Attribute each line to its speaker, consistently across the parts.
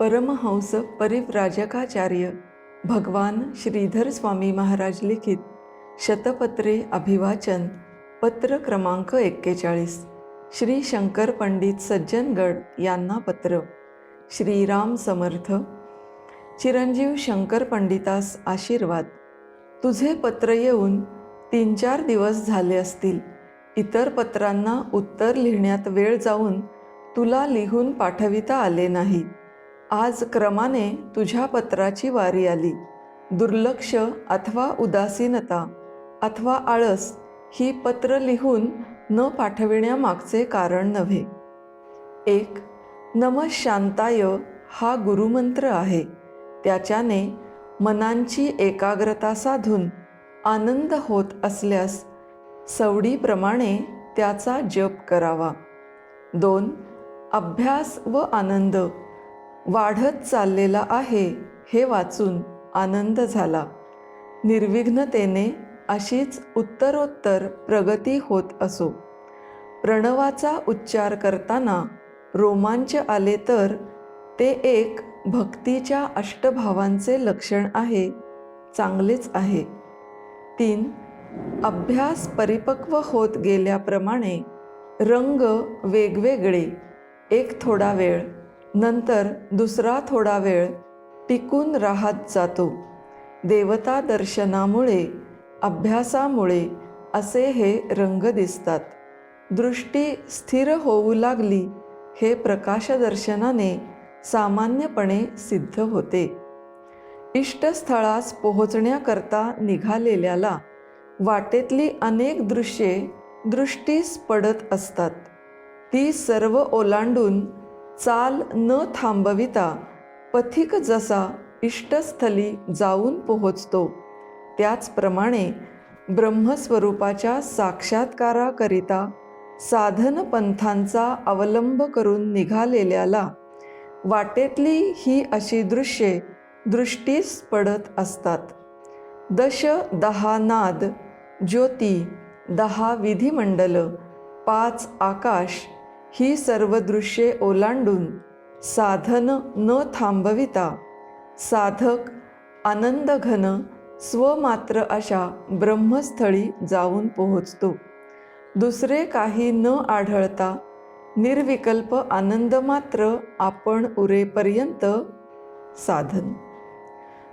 Speaker 1: परमहंस परिव्राजकाचार्य भगवान श्रीधर स्वामी महाराज लिखित शतपत्रे अभिवाचन पत्र क्रमांक एक्केचाळीस. श्री शंकर पंडित सज्जनगड यांना पत्र. श्रीराम समर्थ. चिरंजीव शंकर पंडितास आशीर्वाद. तुझे पत्र येऊन तीन चार दिवस झाले असतील. इतर पत्रांना उत्तर लिहिण्यात वेळ जाऊन तुला लिहून पाठविता आले नाही. आज क्रमाने तुझ्या पत्राची वारी आली. दुर्लक्ष अथवा उदासीनता अथवा आळस ही पत्र लिहून न पाठविण्यामागचे कारण नव्हे. एक नम शांताय हा गुरुमंत्र आहे. त्याच्याने मनांची एकाग्रता साधून आनंद होत असल्यास सवडीप्रमाणे त्याचा जप करावा. दोन अभ्यास व आनंद वाढत चाललेला आहे हे वाचून आनंद झाला. निर्विघ्नतेने अशीच उत्तरोत्तर प्रगती होत असो. प्रणवाचा उच्चार करताना रोमांच आले तर ते एक भक्तीच्या अष्टभावांचे लक्षण आहे चांगलेच आहे. तीन अभ्यास परिपक्व होत गेल्याप्रमाणे रंग वेगवेगळे एक थोडा वेळ नंतर दुसरा थोडा वेळ टिकून राहत जातो. देवता दर्शनामुळे अभ्यासामुळे असे हे रंग दिसतात. दृष्टी स्थिर होऊ लागली हे प्रकाशदर्शनाने सामान्यपणे सिद्ध होते. इष्टस्थळास पोहोचण्याकरता निघालेल्याला वाटेतली अनेक दृश्ये दृष्टीस पडत असतात. ती सर्व ओलांडून चाल न थांबविता पथिक जसा इष्टस्थली जाऊन पोहोचतो. त्याचप्रमाणे ब्रह्मस्वरूपाच्या साक्षात्काराकरिता साधन पंथांचा अवलंब करून निघालेल्याला वाटेतली ही अशी दृश्ये दृष्टीस पडत असतात. दश दहा नाद ज्योती दहा विधिमंडल पाच आकाश ही सर्व दृश्ये ओलांडून साधन न थांबविता साधक आनंदघन स्वमात्र अशा ब्रह्मस्थळी जाऊन पोहोचतो. दुसरे काही न आढळता निर्विकल्प आनंद मात्र आपण उरेपर्यंत साधन.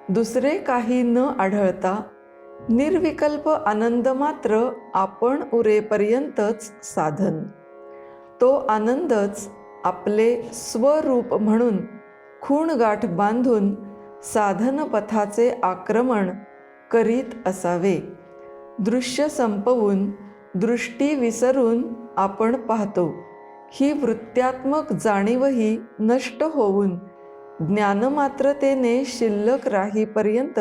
Speaker 1: दुसरे काही न आढळता निर्विकल्प आनंद मात्र आपण उरेपर्यंतच साधन. तो आनंदच आपले स्वरूप म्हणून खूणगाठ बांधून साधनपथाचे आक्रमण करीत असावे. दृश्य संपवून दृष्टी विसरून आपण पाहतो. ही वृत्त्यात्मक जाणीवही नष्ट होऊन ज्ञानमात्रतेने शिल्लक राहीपर्यंत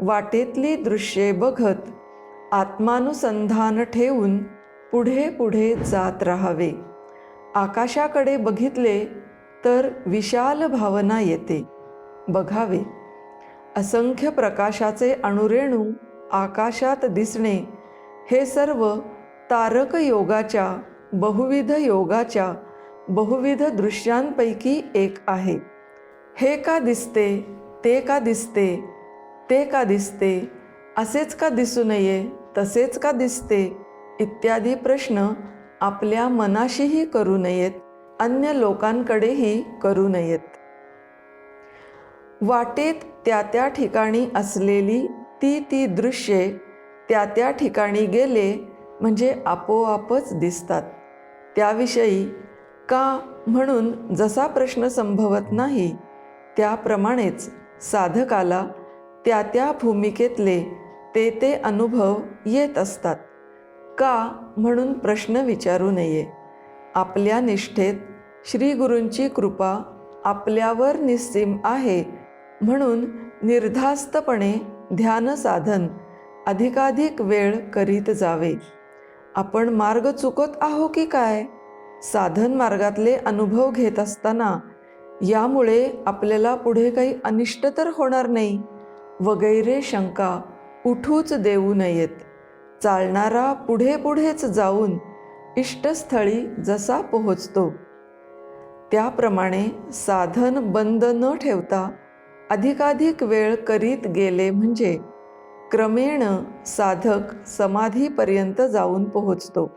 Speaker 1: वाटेतली दृश्ये बघत आत्मानुसंधान ठेवून पुढे पुढे जात राहावे. आकाशाकडे बघितले तर विशाल भावना येते. बघावे. असंख्य प्रकाशाचे अणुरेणू आकाशात दिसणे हे सर्व तारक योगाच्या बहुविध योगाच्या बहुविध दृश्यांपैकी एक आहे. हे का दिसते ते का दिसते ते का दिसते असेच का दिसू नये तसेच का दिसते इत्यादी प्रश्न आपल्या मनाशीही करू नयेत अन्य लोकांकडेही करू नयेत. वाटेत त्या त्या ठिकाणी असलेली ती ती दृश्ये त्या त्या ठिकाणी गेले म्हणजे आपोआपच दिसतात. त्याविषयी का म्हणून जसा प्रश्न संभवत नाही त्याप्रमाणेच साधकाला त्या त्या भूमिकेतले ते ते अनुभव येत असतात. का म्हणून प्रश्न विचारू नये. आपल्या निष्ठेत श्री गुरूंची कृपा आपल्यावर निस्सीम आहे म्हणून निर्धास्तपणे ध्यान साधन अधिकाधिक वेळ करीत जावे. आपण मार्ग चुकत आहो की काय? साधन मार्गातले अनुभव घेत असताना यामुळे आपल्याला पुढे काही अनिष्ट तर होणार नाही. वगैरे शंका उठूच देऊ नयेत. चालणारा पुढे पुढेच जाऊन इष्टस्थळी जसा पोहोचतो. त्याप्रमाणे साधन बंद न ठेवता अधिकाधिक वेळ करीत गेले म्हणजे क्रमेण साधक समाधीपर्यंत जाऊन पोहोचतो.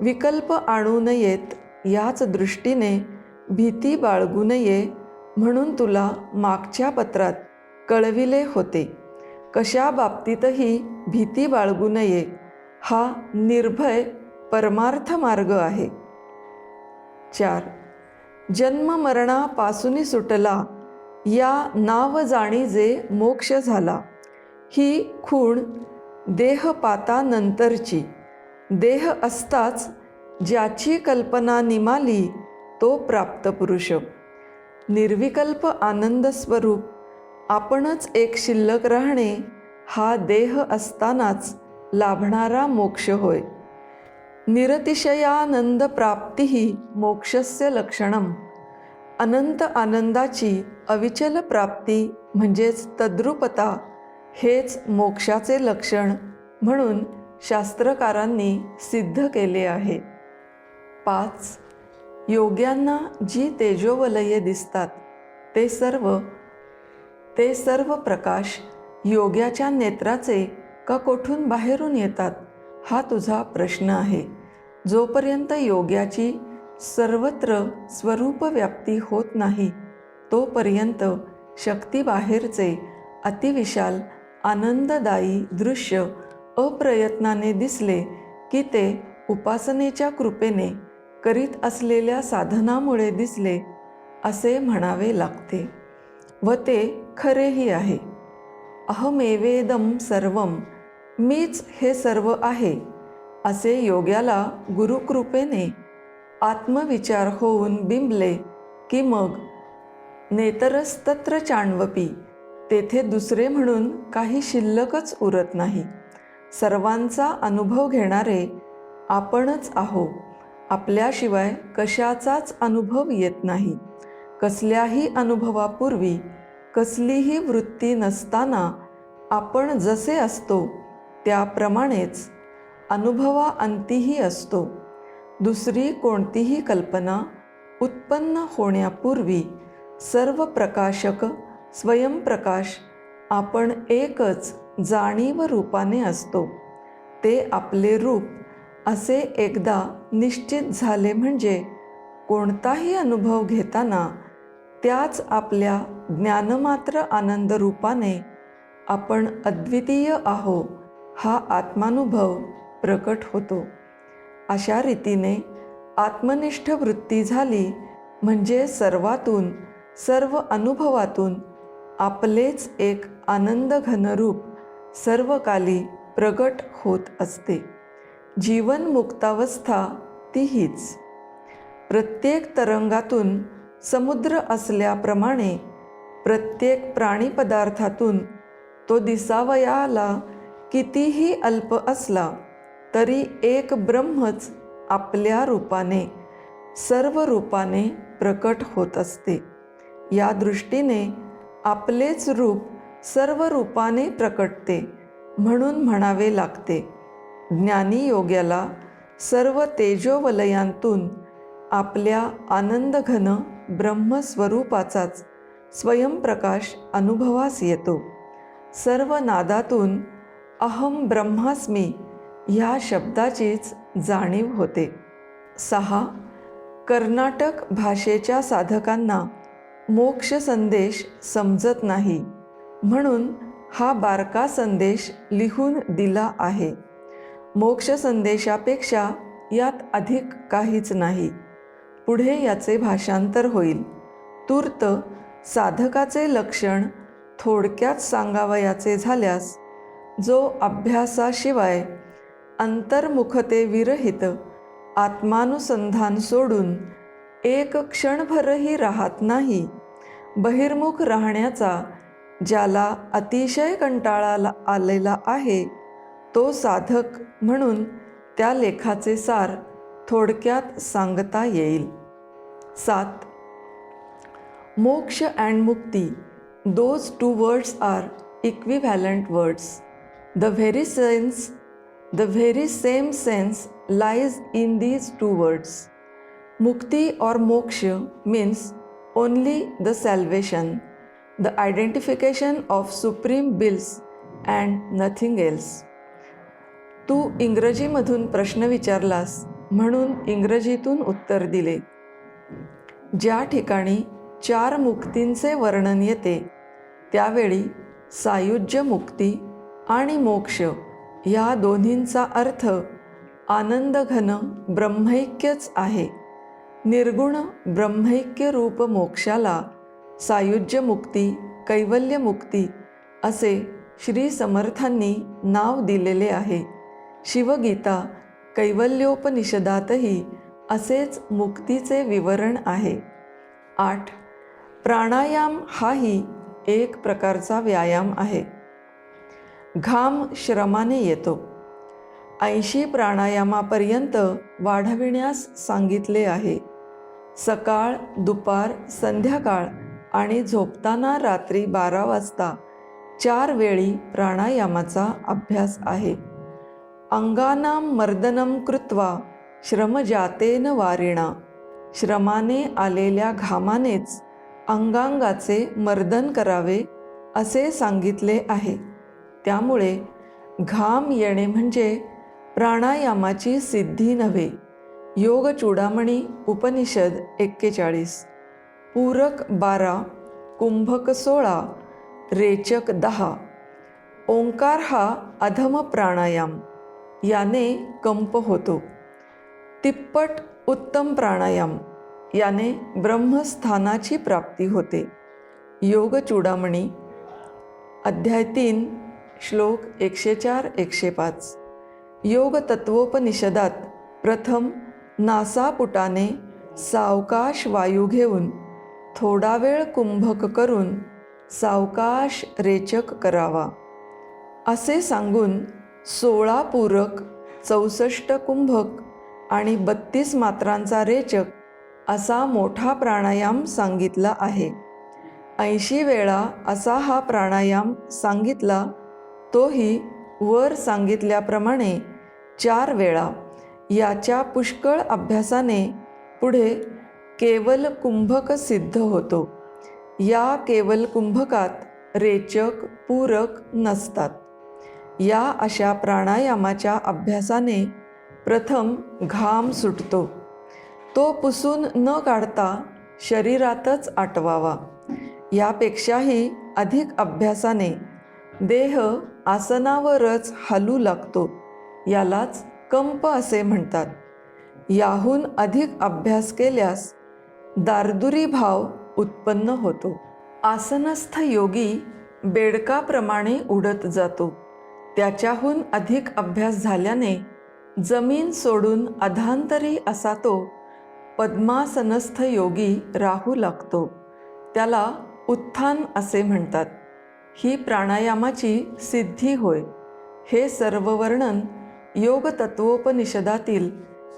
Speaker 1: विकल्प आणू नयेत याच दृष्टीने भीती बाळगू नये म्हणून तुला मागच्या पत्रात कळविले होते. कशा बाबतीतही भीती बाळगू नये हा निर्भय परमार्थ मार्ग आहे. चार. जन्म मरणापासून सुटला या नाव जाणी जे मोक्ष झाला ही खूण देहपातानंतरची देह असताच ज्याची कल्पना निमाली तो प्राप्त पुरुष निर्विकल्प आनंद स्वरूप आपणच एक शिल्लक राहणे हा देह असतानाच लाभणारा मोक्ष होय. निरतिशयानंद प्राप्ती मोक्षस्य लक्षणम अनंत आनंदाची अविचल प्राप्ती म्हणजेच तद्रुपता हेच मोक्षाचे लक्षण म्हणून शास्त्रकारांनी सिद्ध केले आहे. पाच. योग्यांना जी तेजोवलये दिसतात ते सर्व ते सर्व प्रकाश योग्याच्या नेत्राचे का कोठून बाहेरून येतात हा तुझा प्रश्न आहे. जोपर्यंत योग्याची सर्वत्र स्वरूप व्याप्ती होत नाही तोपर्यंत शक्तीबाहेरचे अतिविशाल आनंददायी दृश्य अप्रयत्नाने दिसले की ते उपासनेच्या कृपेने करीत असलेल्या साधनामुळे दिसले असे म्हणावे लागते. व ते खरेही आहे. अहमेवेदम सर्व मीच हे सर्व आहे असे योग्याला गुरुकृपेने आत्मविचार होऊन बिंबले की मग? नेतरस्तत्र चाणवपी तेथे दुसरे म्हणून काही शिल्लकच उरत नाही. सर्वांचा अनुभव घेणारे आपणच आहो. आपल्याशिवाय कशाचाच अनुभव येत नाही. कसल्याही अनुभवापूर्वी कसलीही वृत्ती नसताना आपण जसे असतो त्याप्रमाणेच अनुभवा अंतीही असतो. दुसरी कोणतीही कल्पना उत्पन्न होण्यापूर्वी सर्व प्रकाशक स्वयंप्रकाश आपण एकच जाणीव रूपाने असतो. ते आपले रूप असे एकदा निश्चित झाले म्हणजे कोणताही अनुभव घेताना त्याच आपल्या ज्ञानमात्र आनंद रूपाने आपण अद्वितीय आहो हा आत्मानुभव प्रकट होतो. अशा रीतीने आत्मनिष्ठ वृत्ती झाली म्हणजे सर्वातून सर्व अनुभवातून आपलेच एक आनंद घनरूप सर्वकाली प्रगट होत असते. जीवन मुक्तावस्था तीहीच. प्रत्येक तरंगातून समुद्र असल्याप्रमाणे प्रत्येक प्राणीपदार्थातून तो दिसावयाला कितीही अल्प असला तरी एक ब्रह्मच आपल्या रूपाने सर्व रूपाने प्रकट होत असते. या दृष्टीने आपलेच रूप सर्व रूपाने प्रकटते म्हणून म्हणावे लागते. ज्ञानी योग्याला सर्व तेजोवलयांतून आपल्या आनंदघन ब्रह्मस्वरूपाचाच स्वयंप्रकाश अनुभवास येतो. सर्व नादातून अहम ब्रह्मास्मी ह्या शब्दाचीच जाणीव होते. सहा. कर्नाटक भाषेच्या साधकांना मोक्ष संदेश समजत नाही. म्हणून हा बारका संदेश लिहून दिला आहे. मोक्ष संदेशापेक्षा यात अधिक काहीच नाही. पुढे याचे भाषांतर होईल. तूर्त साधकाचे लक्षण थोडक्यात सांगावयाचे झाल्यास जो अभ्यासाशिवाय अंतर्मुखते विरहित आत्मानुसंधान सोडून एक क्षणभरही राहत नाही बहिर्मुख राहण्याचा ज्याला अतिशय कंटाळा आलेला आहे तो साधक म्हणून त्या लेखाचे सार थोडक्यात सांगता येईल. सात. Moksha and mukti those two words are equivalent words the very sense the very same sense lies in these two words mukti और moksha means only the salvation the identification of supreme bliss and nothing else तू इंग्रजीमधून प्रश्न विचारलास म्हणून इंग्रजीतून उत्तर दिले. ज्या ठिकाणी चार मुक्तींचे वर्णन येते त्यावेळी सायुज्य मुक्ती आणि मोक्ष ह्या दोन्हींचा अर्थ आनंदघन ब्रह्मैक्यच आहे. निर्गुण ब्रह्मैक्य रूप मोक्षाला सायुज्य मुक्ती कैवल्य मुक्ती असे श्री समर्थांनी नाव दिलेले आहे. शिवगीता कैवल्योपनिषदातही असेच मुक्तीचे विवरण आहे. आठ. प्राणायाम हाही एक प्रकारचा व्यायाम आहे. घाम श्रमाने येतो. ऐंशी प्राणायामापर्यंत वाढविण्यास सांगितले आहे. सकाळ दुपार संध्याकाळ आणि झोपताना रात्री बारा वाजता चार वेळी प्राणायामाचा अभ्यास आहे. अंगानां मर्दनं कृत्वा श्रमजातेन वारिणा. श्रमाने आलेल्या घामानेच अंगांगाचे मर्दन करावे असे सांगितले आहे. त्यामुळे घाम येणे म्हणजे प्राणायामाची सिद्धी नव्हे. योग चूडामणी उपनिषद एक्केचाळीस. पूरक बारा कुंभक सोळा रेचक दहा. ओंकार हा अधम प्राणायाम. याने कंप होतो. तिप्पट उत्तम प्राणायाम याने ब्रह्मस्थानाची प्राप्ती होते. योग चूडामणी अध्याय तीन श्लोक एकशे चार एकशे पाच योग तत्वोपनिषदात प्रथम नासापुटाने सावकाश वायू घेऊन थोडा वेळ कुंभक करून सावकाश रेचक करावा. असे सांगून सोळा पूरक चौसष्ट कुंभक आणि बत्तीस मात्रांचा रेचक असा मोठा प्राणायाम सांगितला आहे. ऐंशी वेळा असा हा प्राणायाम सांगितला तोही वर सांगितल्याप्रमाणे चार वेळा. याच्या पुष्कळ अभ्यासाने पुढे केवल कुंभक सिद्ध होतो. या केवल कुंभकात रेचक पूरक नसतात. या अशा प्राणायामाच्या अभ्यासाने प्रथम घाम सुटतो. तो पुसून न काढता शरीरातच आटवावा. यापेक्षाही अधिक अभ्यासाने देह आसनावरच हलू लागतो. यालाच कंप असे म्हणतात. याहून अधिक अभ्यास केल्यास दारदुरी भाव उत्पन्न होतो. आसनस्थ योगी बेडकाप्रमाणे उडत जातो. त्याच्याहून अधिक अभ्यास झाल्याने जमीन सोडून अधांतरी असा तो पद्मासनस्थ योगी राहू लागतो. त्याला उत्थान असे म्हणतात. ही प्राणायामाची सिद्धी होय. हे सर्व वर्णन योग तत्वोपनिषदातील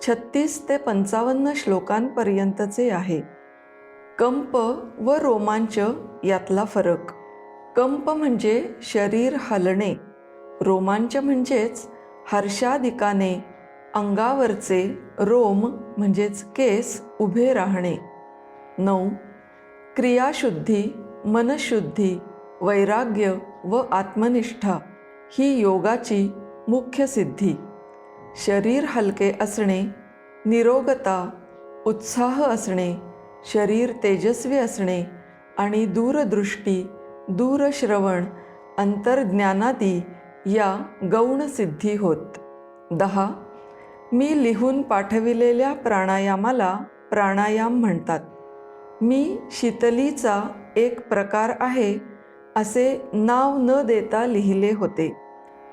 Speaker 1: छत्तीस ते पंचावन्न श्लोकांपर्यंतचे आहे. कंप व रोमांच यातला फरक. कंप म्हणजे शरीर हलणे. रोमांच म्हणजेच हर्षादिकाने अंगावरचे रोम म्हणजेच केस उभे राहणे. नऊ. क्रियाशुद्धी मनशुद्धी वैराग्य व आत्मनिष्ठा ही योगाची मुख्य सिद्धी. शरीर हलके असणे निरोगता उत्साह असणे शरीर तेजस्वी असणे आणि दूरदृष्टी दूरश्रवण अंतर्ज्ञानादी या गौण सिद्धी होत. दहा. मी लिहून पाठविलेल्या प्राणायामाला प्राणायाम म्हणतात. मी शीतलीचा एक प्रकार आहे असे नाव न देता लिहिले होते.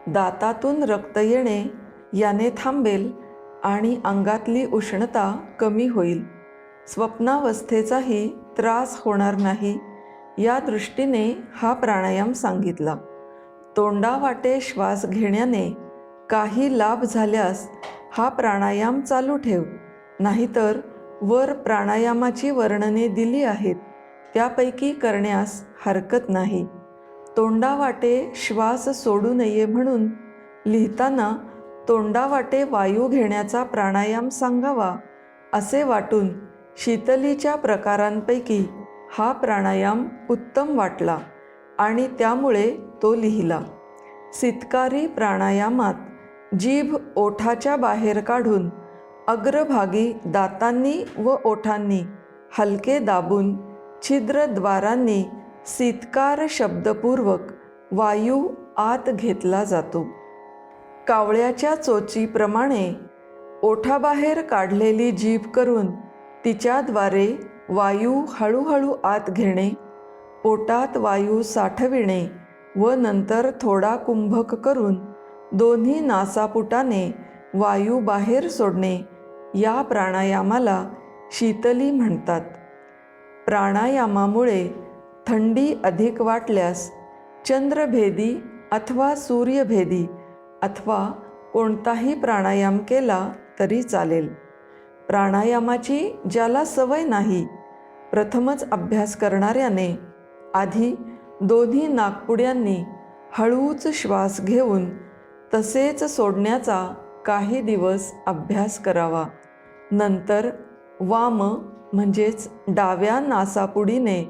Speaker 1: दातातून रक्त येणे याने थांबेल आणि अंगातली उष्णता कमी होईल. स्वप्नावस्थेचाही त्रास होणार नाही या दृष्टीने हा प्राणायाम सांगितला. तोंडावाटे श्वास घेण्याने काही लाभ झाल्यास हा प्राणायाम चालू ठेव. नाहीतर वर प्राणायामाची वर्णने दिली आहेत. त्यापैकी करण्यास हरकत नाही. तोंडावाटे श्वास सोडू नये म्हणून लिहिताना तोंडावाटे वायू घेण्याचा प्राणायाम सांगावा असे वाटून शीतलीच्या प्रकारांपैकी हा प्राणायाम उत्तम वाटला. आणि त्यामुळे तो लिहिला. सितकारी प्राणायामात जीभ ओठाच्या बाहेर काढून अग्रभागी दातांनी व ओठांनी हलके दाबून छिद्रद्वारांनी सितकार शब्दपूर्वक वायू आत घेतला जातो. कावळ्याच्या चोचीप्रमाणे ओठाबाहेर काढलेली जीभ करून तिच्याद्वारे वायू हळूहळू आत घेणे पोटात वायू साठविणे व नंतर थोडा कुंभक करून दोन्ही नासापुटाने वायू बाहेर सोडणे या प्राणायामाला शीतली म्हणतात. प्राणायामामुळे थंडी अधिक वाटल्यास चंद्रभेदी अथवा सूर्यभेदी अथवा कोणताही प्राणायाम केला तरी चालेल. प्राणायामाची ज्याला सवय नाही प्रथमच अभ्यास करणाऱ्याने आधी दोन्ही नागपुड्यांनी हळूच श्वास घेऊन तसेच सोडण्याचा काही दिवस अभ्यास करावा. नंतर वाम म्हणजेच डाव्या नासापुडीने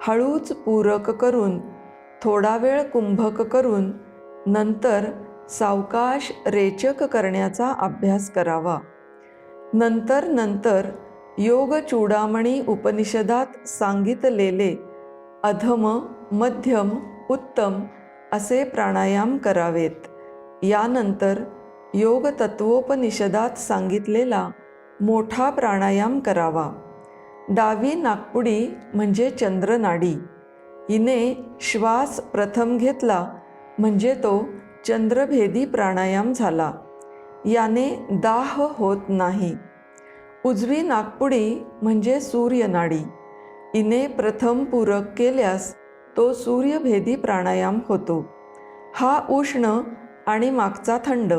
Speaker 1: हळूच पूरक करून थोडा वेळ कुंभक करून नंतर सावकाश रेचक करण्याचा अभ्यास करावा. नंतर नंतर योग चूडामणी उपनिषदात सांगितलेले अधम मध्यम उत्तम असे प्राणायाम करावेत. यानंतर योग तत्वोपनिषदात सांगितलेला मोठा प्राणायाम करावा. डावी नागपुडी म्हणजे चंद्रनाडी. हिने श्वास प्रथम घेतला म्हणजे तो चंद्रभेदी प्राणायाम झाला. याने दाह होत नाही. उजवी नागपुडी म्हणजे सूर्यनाडी. इने प्रथम पूरक केल्यास तो सूर्यभेदी प्राणायाम होतो. हा उष्ण आणि मागचा थंड.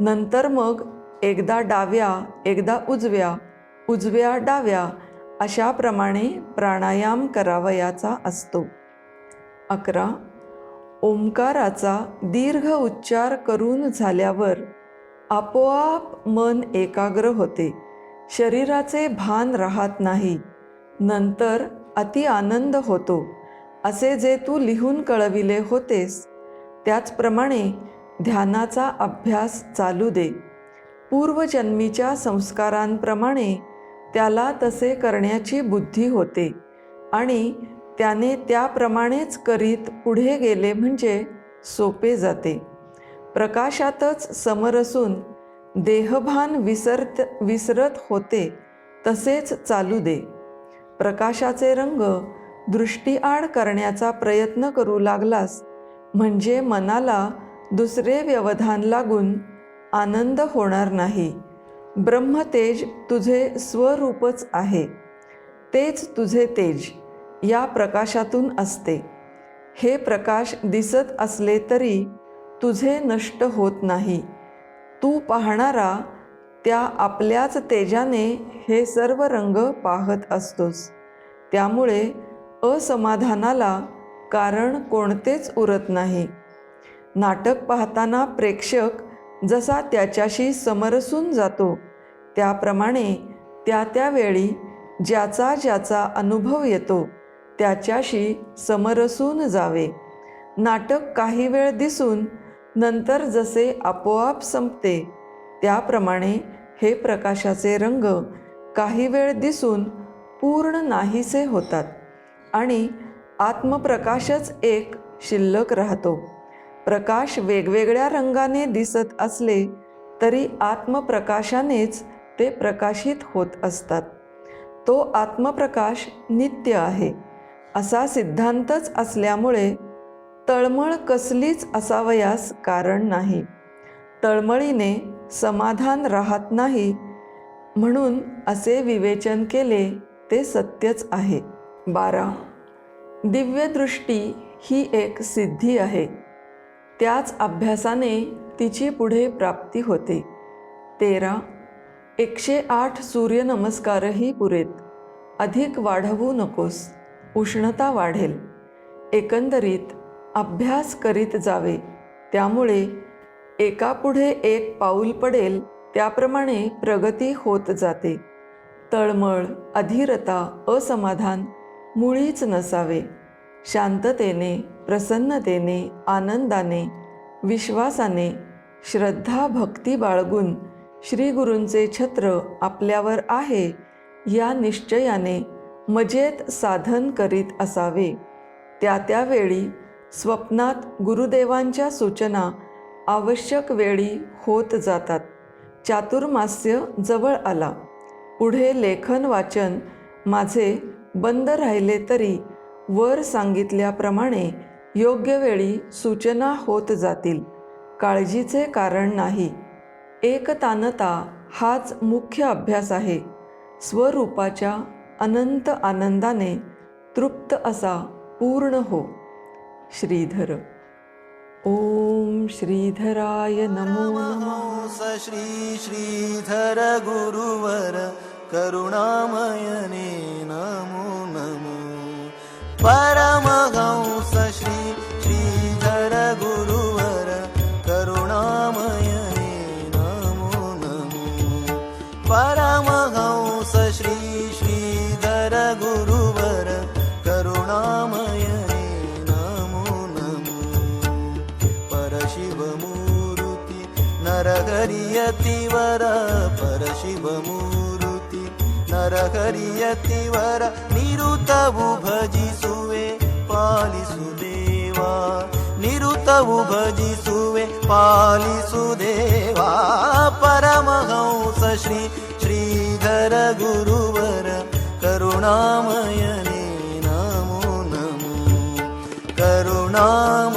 Speaker 1: नंतर मग एकदा डाव्या एकदा उजव्या उजव्या डाव्या अशाप्रमाणे प्राणायाम करावयाचा असतो. अकरा. ओंकाराचा दीर्घ उच्चार करून झाल्यावर आपोआप मन एकाग्र होते. शरीराचे भान राहत नाही. नंतर अति आनंद होतो. असे जे तू लिहून कळविले होतेस त्याचप्रमाणे ध्यानाचा अभ्यास चालू दे. पूर्वजन्मीच्या संस्कारांप्रमाणे त्याला तसे करण्याची बुद्धी होते आणि त्याने त्याप्रमाणेच करीत पुढे गेले म्हणजे सोपे जाते. प्रकाशातच समर असून देहभान विसरत विसरत होते तसेच चालू दे. प्रकाशाचे रंग दृष्टीआड करण्याचा प्रयत्न करू लागलास म्हणजे मनाला दुसरे व्यवधान लागून आनंद होणार नाही. ब्रह्मतेज तुझे स्वरूपच आहे. तेच तुझे तेज या प्रकाशातून असते. हे प्रकाश दिसत असले तरी तुझे नष्ट होत नाही. तू पाहणारा त्या आपल्याच तेजाने हे सर्व रंग पाहत असतोस. त्यामुळे असमाधानाला कारण कोणतेच उरत नाही. नाटक पाहताना प्रेक्षक जसा त्याच्याशी समरसून जातो त्याप्रमाणे त्या त्यावेळी ज्याचा ज्याचा अनुभव येतो त्याच्याशी समरसून जावे. नाटक काही वेळ दिसून नंतर जसे आपोआप संपते त्याप्रमाणे हे प्रकाशाचे रंग काही वेळ दिसून पूर्ण नाहीसे होतात आणि आत्मप्रकाशच एक शिल्लक राहतो. प्रकाश वेगवेगळ्या रंगाने दिसत असले तरी आत्मप्रकाशानेच ते प्रकाशित होत असतात. तो आत्मप्रकाश नित्य आहे. असा सिद्धांतच असल्यामुळे तळमळ कसलीच असावयास कारण नाही. तळमळीने समाधान राहत नाही. म्हणून असे विवेचन केले ते सत्यच आहे. बारा. दिव्यदृष्टी ही एक सिद्धी आहे. त्याच अभ्यासाने तिची पुढे प्राप्ती होते. तेरा. एकशे आठ सूर्यनमस्कारही पुरेत. अधिक वाढवू नकोस. उष्णता वाढेल. एकंदरीत अभ्यास करीत जावे. त्यामुळे एकापुढे एक पाऊल पडेल त्याप्रमाणे प्रगती होत जाते. तळमळ अधीरता असमाधान मुळीच नसावे. शांततेने प्रसन्नतेने आनंदाने विश्वासाने श्रद्धा भक्ती बाळगून श्रीगुरूंचे छत्र आपल्यावर आहे या निश्चयाने मजेत साधन करीत असावे. त्या त्यावेळी स्वप्नात गुरुदेवांच्या सूचना आवश्यक वेळी होत जातात. चातुर्मास्य जवळ आला. पुढे लेखन वाचन माझे बंद राहिले तरी वर सांगितल्याप्रमाणे योग्य वेळी सूचना होत जातील. काळजीचे कारण नाही. एकतानता हाच मुख्य अभ्यास आहे. स्वरूपाच्या अनंत आनंदाने तृप्त असा पूर्ण हो. श्रीधर ओम श्रीधराय नमो नमः
Speaker 2: हंस श्री श्रीधर गुरुवर करुणामयने नमो नमो। परमहंस नरहरियतिवर परशिवमूर्ति नरहरियतिवर निरुतवु भजिसुवे पालिसुदेवा निरुतवु भजिसुवे पालिसुदेवा परमहंस श्री श्रीधर गुरुवर करुणामयने नमो नमो करुणामयने